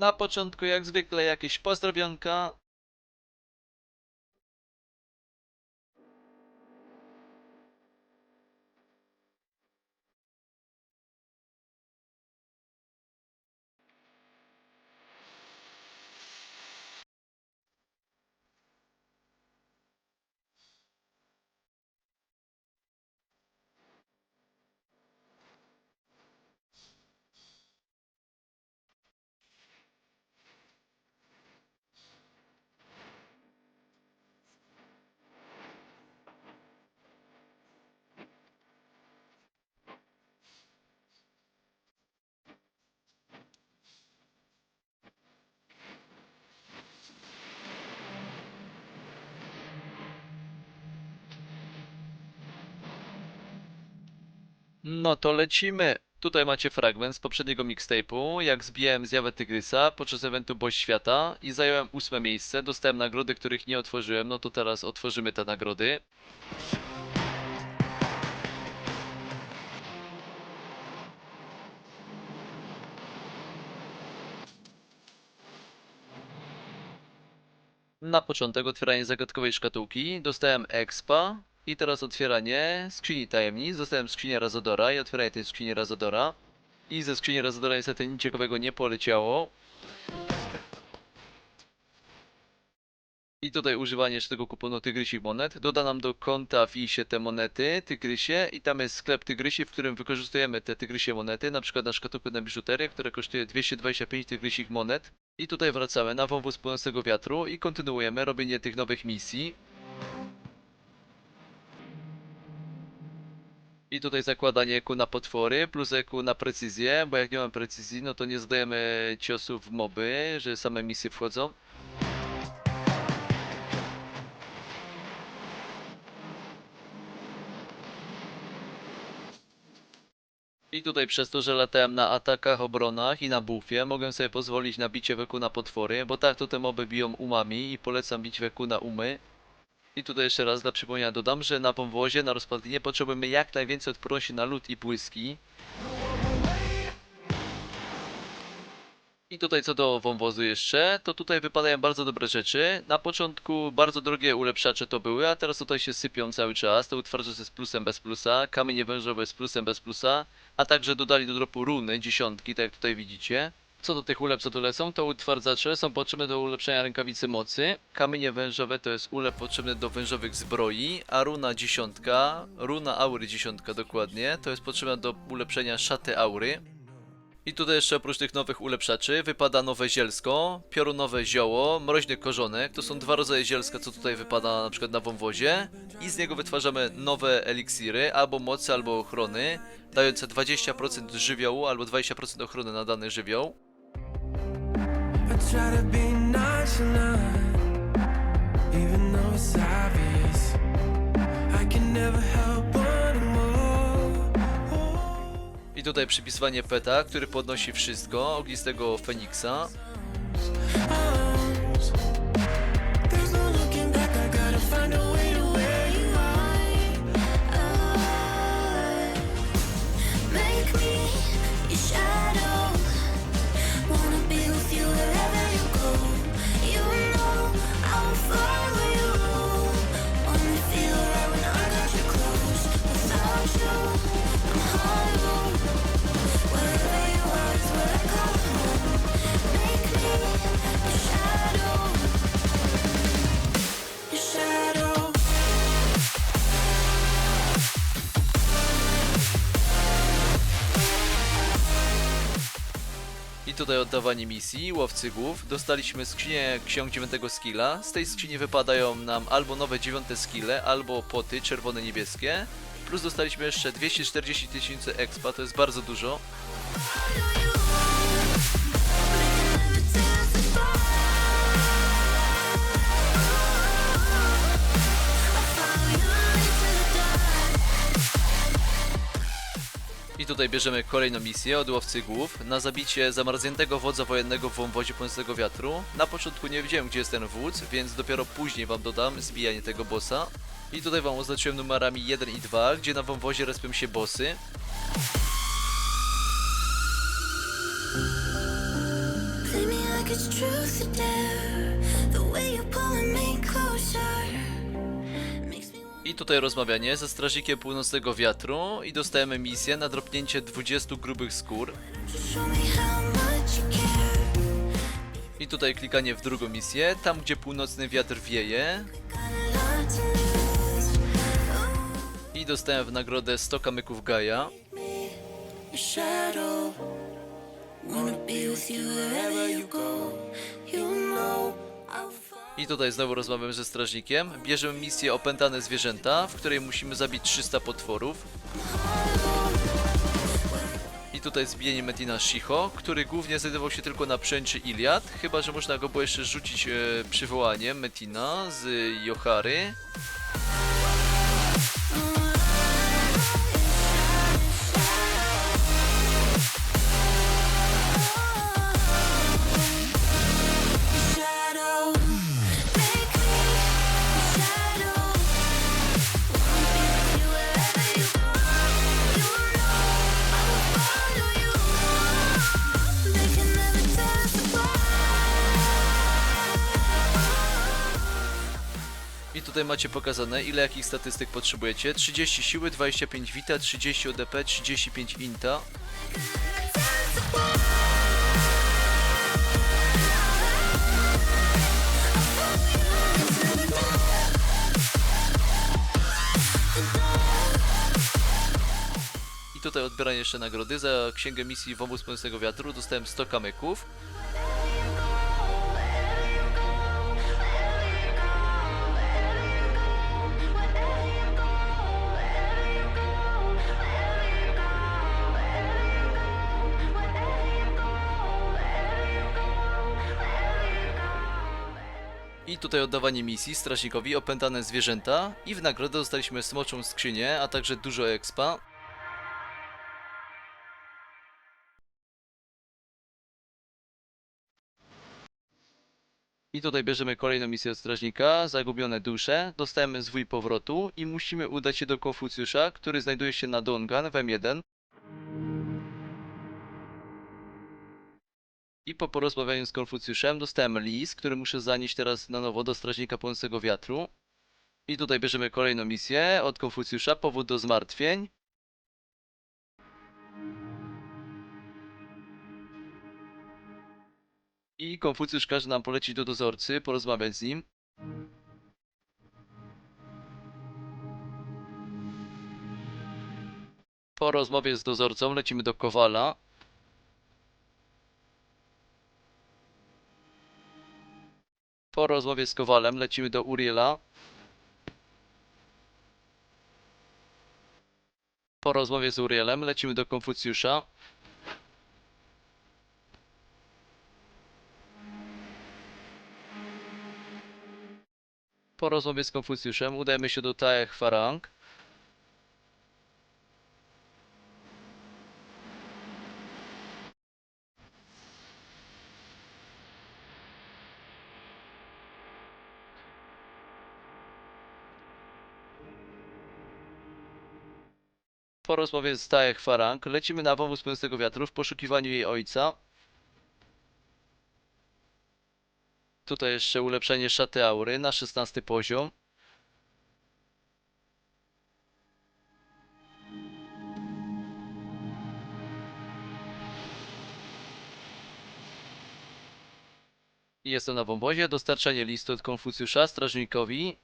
Na początku jak zwykle jakieś pozdrowionka. No to lecimy. Tutaj macie fragment z poprzedniego mixtape'u, jak zbijałem zjawę Tygrysa podczas eventu Boś Świata i zająłem ósme miejsce. Dostałem nagrody, których nie otworzyłem, no to teraz otworzymy te nagrody. Na początek otwieranie zagadkowej szkatułki, dostałem expa i teraz otwieranie skrzyni tajemnic, dostałem skrzynię Razodora i otwieranie tej skrzyni Razodora i ze skrzyni Razodora niestety nic ciekawego nie poleciało. I tutaj używanie jeszcze tego kuponu tygrysich monet. Doda nam do konta w ISie te monety, tygrysie i tam jest sklep tygrysi, w którym wykorzystujemy te tygrysie monety, na przykład na szkatułkę na biżuterię, która kosztuje 225 tygrysich monet. I tutaj wracamy na wąwóz płynącego wiatru i kontynuujemy robienie tych nowych misji. Tutaj zakładanie eku na potwory, plus eku na precyzję, bo jak nie mam precyzji, no to nie zadajemy ciosów w moby, że same misje wchodzą. I tutaj przez to, że latałem na atakach, obronach i na buffie, mogę sobie pozwolić na bicie weku na potwory, bo tak to te moby biją umami i polecam bić weku na umy. I tutaj jeszcze raz dla przypomnienia dodam, że na wąwozie, na rozpadlinie potrzebujemy jak najwięcej odporności na lód i błyski. I tutaj co do wąwozu jeszcze, to tutaj wypadają bardzo dobre rzeczy. Na początku bardzo drogie ulepszacze to były, a teraz tutaj się sypią cały czas. To utwarzacz z plusem bez plusa, kamienie wężowe z plusem bez plusa, a także dodali do dropu runy, dziesiątki, tak jak tutaj widzicie. Co do tych ulep, co tu lecą, to utwardzacze są potrzebne do ulepszenia rękawicy mocy. Kamienie wężowe to jest ulep potrzebny do wężowych zbroi, a runa dziesiątka, runa aury dziesiątka dokładnie, to jest potrzebna do ulepszenia szaty aury. I tutaj jeszcze oprócz tych nowych ulepszaczy wypada nowe zielsko, piorunowe zioło, mroźny korzonek. To są dwa rodzaje zielska, co tutaj wypada na przykład na wąwozie. I z niego wytwarzamy nowe eliksiry, albo mocy, albo ochrony, dające 20% żywiołu, albo 20% ochrony na dany żywioł. I try to be nonchalant, even though it's obvious. I can never help wanting more. I tutaj przypisywanie peta, który podnosi wszystko, ognistego Feniksa. I tutaj oddawanie misji, łowcy głów. Dostaliśmy skrzynię ksiąg 9 skilla. Z tej skrzyni wypadają nam albo nowe 9 skille, albo poty czerwone, niebieskie. Plus dostaliśmy jeszcze 240 tysięcy expa, to jest bardzo dużo. Tutaj bierzemy kolejną misję od łowcy głów na zabicie zamarzniętego wodza wojennego w wąwozie płynącego wiatru. Na początku nie wiedziałem gdzie jest ten wódz, więc dopiero później wam dodam zbijanie tego bossa. I tutaj wam oznaczyłem numerami 1 i 2, gdzie na wąwozie respią się bossy. Play me like it's truth or dare. The way you're pulling me closer I tutaj rozmawianie ze strażnikiem północnego wiatru i dostajemy misję na dropnięcie 20 grubych skór. I tutaj klikanie w drugą misję, tam gdzie północny wiatr wieje. I dostałem w nagrodę 100 kamyków shadow. Wanna be with you wherever you go. I tutaj znowu rozmawiamy ze strażnikiem. Bierzemy misję Opętane Zwierzęta, w której musimy zabić 300 potworów. I tutaj zbijanie Metina Shiho, który głównie znajdował się tylko na przęczy Iliad, chyba że można go było jeszcze rzucić e, przywołaniem Metina z Johary. Tutaj macie pokazane ile jakich statystyk potrzebujecie. 30 siły, 25 wita, 30 ODP, 35 inta. I tutaj odbieranie jeszcze nagrody za księgę misji Wąwóz Północnego Wiatru. Dostałem 100 kamyków. Tutaj oddawanie misji strażnikowi opętane zwierzęta i w nagrodę dostaliśmy smoczą skrzynię, a także dużo expa. I tutaj bierzemy kolejną misję od strażnika, zagubione dusze, dostajemy zwój powrotu i musimy udać się do Konfucjusza, który znajduje się na Dongan w M1. I po porozmawianiu z Konfucjuszem dostałem list, który muszę zanieść teraz na nowo do Strażnika Płonącego Wiatru. I tutaj bierzemy kolejną misję od Konfucjusza, powód do zmartwień. I Konfucjusz każe nam polecić do dozorcy, porozmawiać z nim. Po rozmowie z dozorcą lecimy do Kowala. Po rozmowie z Kowalem lecimy do Uriela. Po rozmowie z Urielem lecimy do Konfucjusza. Po rozmowie z Konfucjuszem udajemy się do Tae Hwarang. Po rozmowie z Tae Hwarang lecimy na wąwóz Płynącego Wiatru w poszukiwaniu jej ojca. Tutaj jeszcze ulepszenie szaty aury na 16 poziom. Jestem na wąwozie. Dostarczenie listu od Konfucjusza strażnikowi.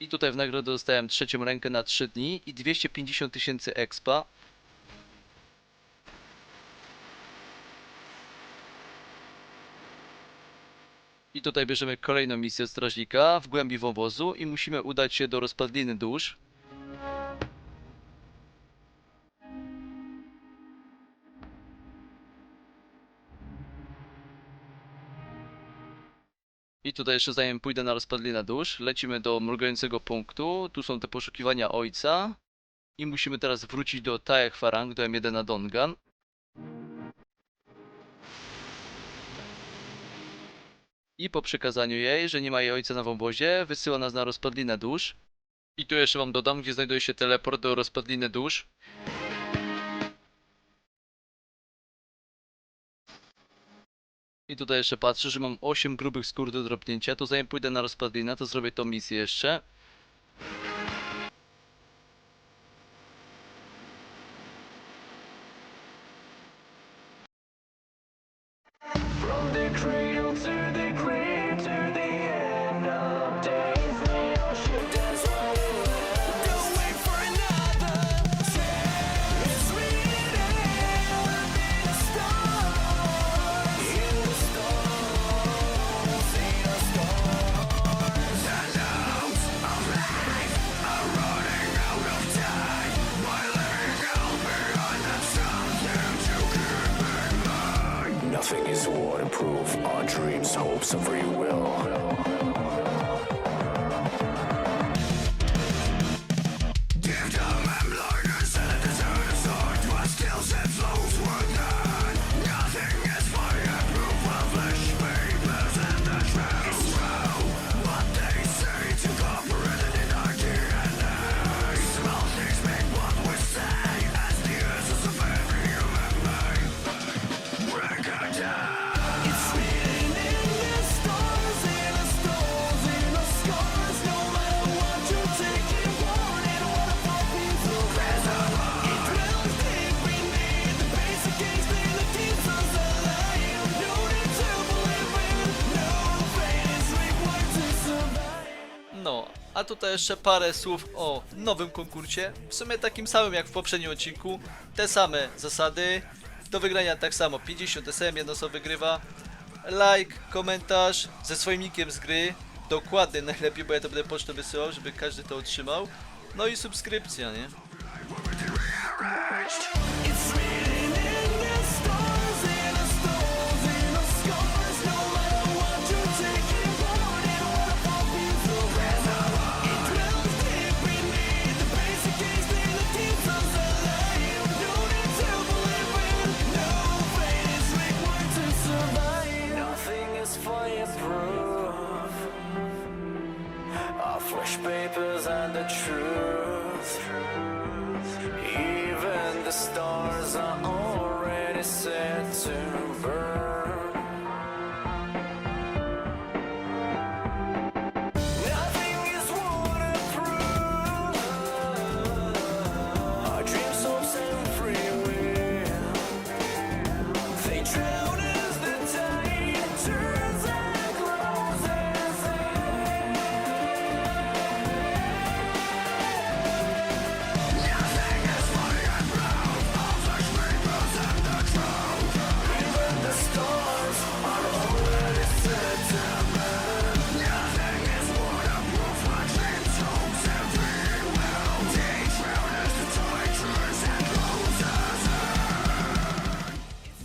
I tutaj w nagrodę dostałem trzecią rękę na 3 dni i 250 tysięcy expa. I tutaj bierzemy kolejną misję strażnika w głębi wąwozu i musimy udać się do rozpadliny dusz. I tutaj jeszcze zanim pójdę na rozpadlinę dusz, lecimy do mrugającego punktu. Tu są te poszukiwania ojca. I musimy teraz wrócić do Tae Hwarang, do M1 na Dongan. I po przekazaniu jej, że nie ma jej ojca na wąwozie, wysyła nas na rozpadlinę dusz. I tu jeszcze wam dodam, gdzie znajduje się teleport do rozpadliny dusz. I tutaj jeszcze patrzę, że mam 8 grubych skór do dropnięcia, to zanim pójdę na rozpadlinę, to zrobię tą misję jeszcze. From the cradle to is waterproof. Our dreams, hopes, and free will. A tutaj jeszcze parę słów o nowym konkursie. W sumie takim samym jak w poprzednim odcinku. Te same zasady. Do wygrania tak samo 50 SM, jedno co wygrywa. Like, komentarz ze swoim nickiem z gry. Dokładny najlepiej, bo ja to będę pocztą wysyłał, żeby każdy to otrzymał. No i subskrypcja, nie?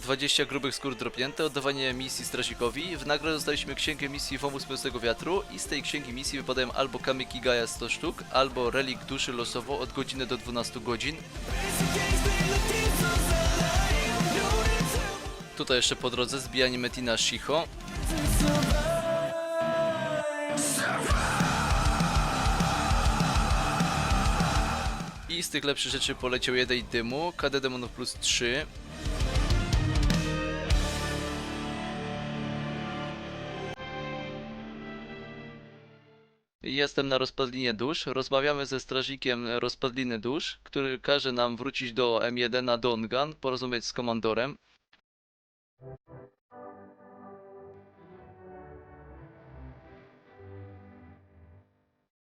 20 grubych skór dropnięte, oddawanie misji strażnikowi. W nagrodę dostaliśmy księgę misji Wąwóz Miłosnego Wiatru i z tej księgi misji wypadają albo kamyki Gaia 100 sztuk, albo relik duszy losowo od godziny do 12 godzin. Tutaj jeszcze po drodze zbijanie Metina Shiho. I z tych lepszych rzeczy poleciał jeden dymu, KD Demonów plus 3. Jestem na rozpadlinie dusz. Rozmawiamy ze strażnikiem rozpadliny dusz, który każe nam wrócić do M1 na Dongan, porozumieć z komandorem.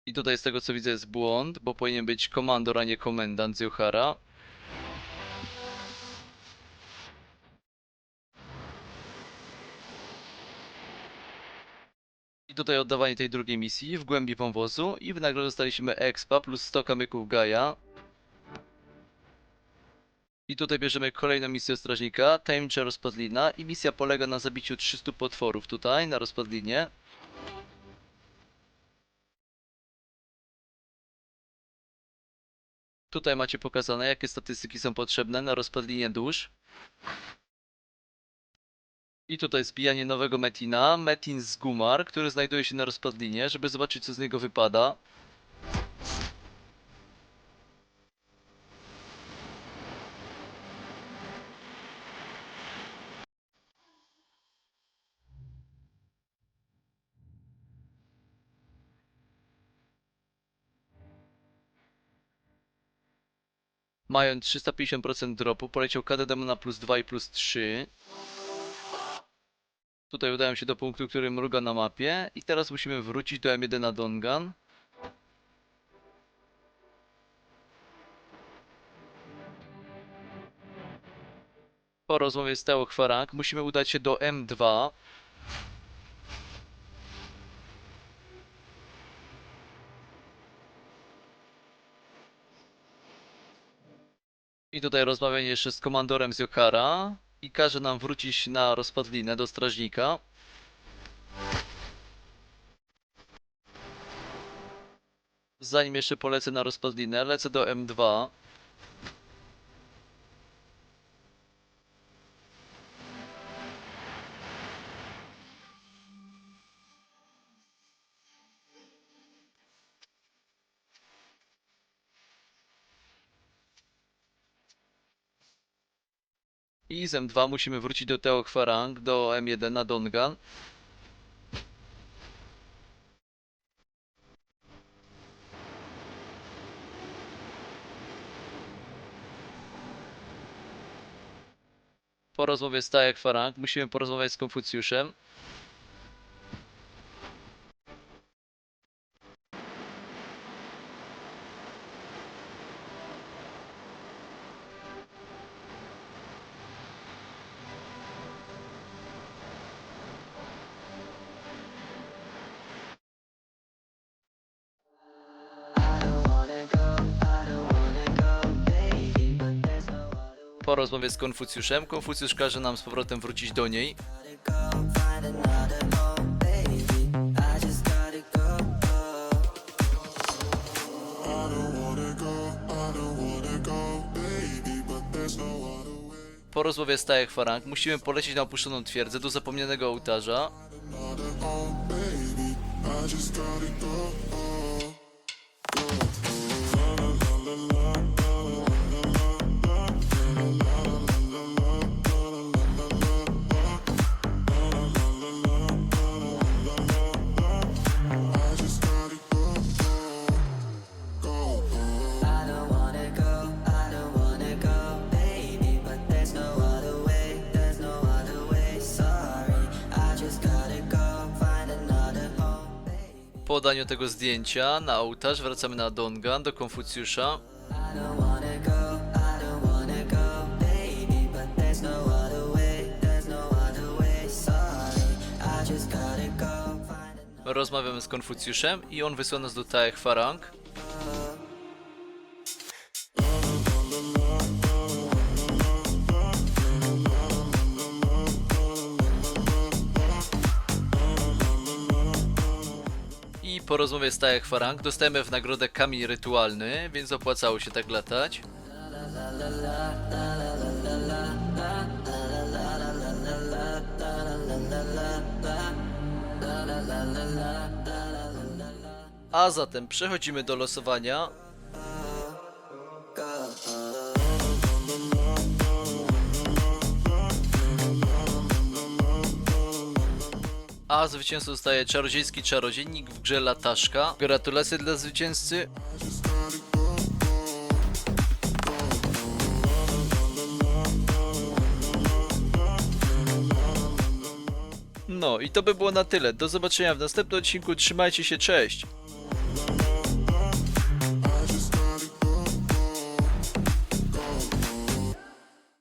I tutaj z tego co widzę jest błąd, bo powinien być komandor, a nie komendant z Johara. I tutaj oddawanie tej drugiej misji w głębi wąwozu i w nagrodę dostaliśmy expa plus 100 kamyków Gaia. I tutaj bierzemy kolejną misję strażnika, tajemnicza rozpadlina i misja polega na zabiciu 300 potworów tutaj na rozpadlinie. Tutaj macie pokazane jakie statystyki są potrzebne na rozpadlinie dusz. I tutaj zbijanie nowego Metina. Metin z Gumar, który znajduje się na rozpadlinie, żeby zobaczyć co z niego wypada. Mając 350% dropu, poleciał KDDM na plus 2 i plus 3. Tutaj udałem się do punktu, który mruga na mapie i teraz musimy wrócić do M1 na Dongan. Po rozmowie z Teo Chwarang musimy udać się do M2. I tutaj rozmawianie jeszcze z komandorem z Yokara i każe nam wrócić na rozpadlinę do strażnika. Zanim jeszcze polecę na rozpadlinę, lecę do M2. I z M2 musimy wrócić do Teo Hwarang, do M1 na Dongan. Po rozmowie z Tae Hwarang musimy porozmawiać z Konfucjuszem. Po rozmowie z Konfucjuszem, Konfucjusz każe nam z powrotem wrócić do niej. Po rozmowie z Tae Hwarang musimy polecieć na opuszczoną twierdzę do zapomnianego ołtarza. Baby. Po daniu tego zdjęcia na ołtarz wracamy na Dongan do Konfucjusza. Don't wanna go, I don't wanna go, baby, but po rozmowie z Tae Hwarang dostajemy w nagrodę kamień rytualny, więc opłacało się tak latać. A zatem przechodzimy do losowania. A zwycięzcą zostaje czarodziejski czarodziejnik w grze Lataszka. Gratulacje dla zwycięzcy. No i to by było na tyle. Do zobaczenia w następnym odcinku. Trzymajcie się, cześć!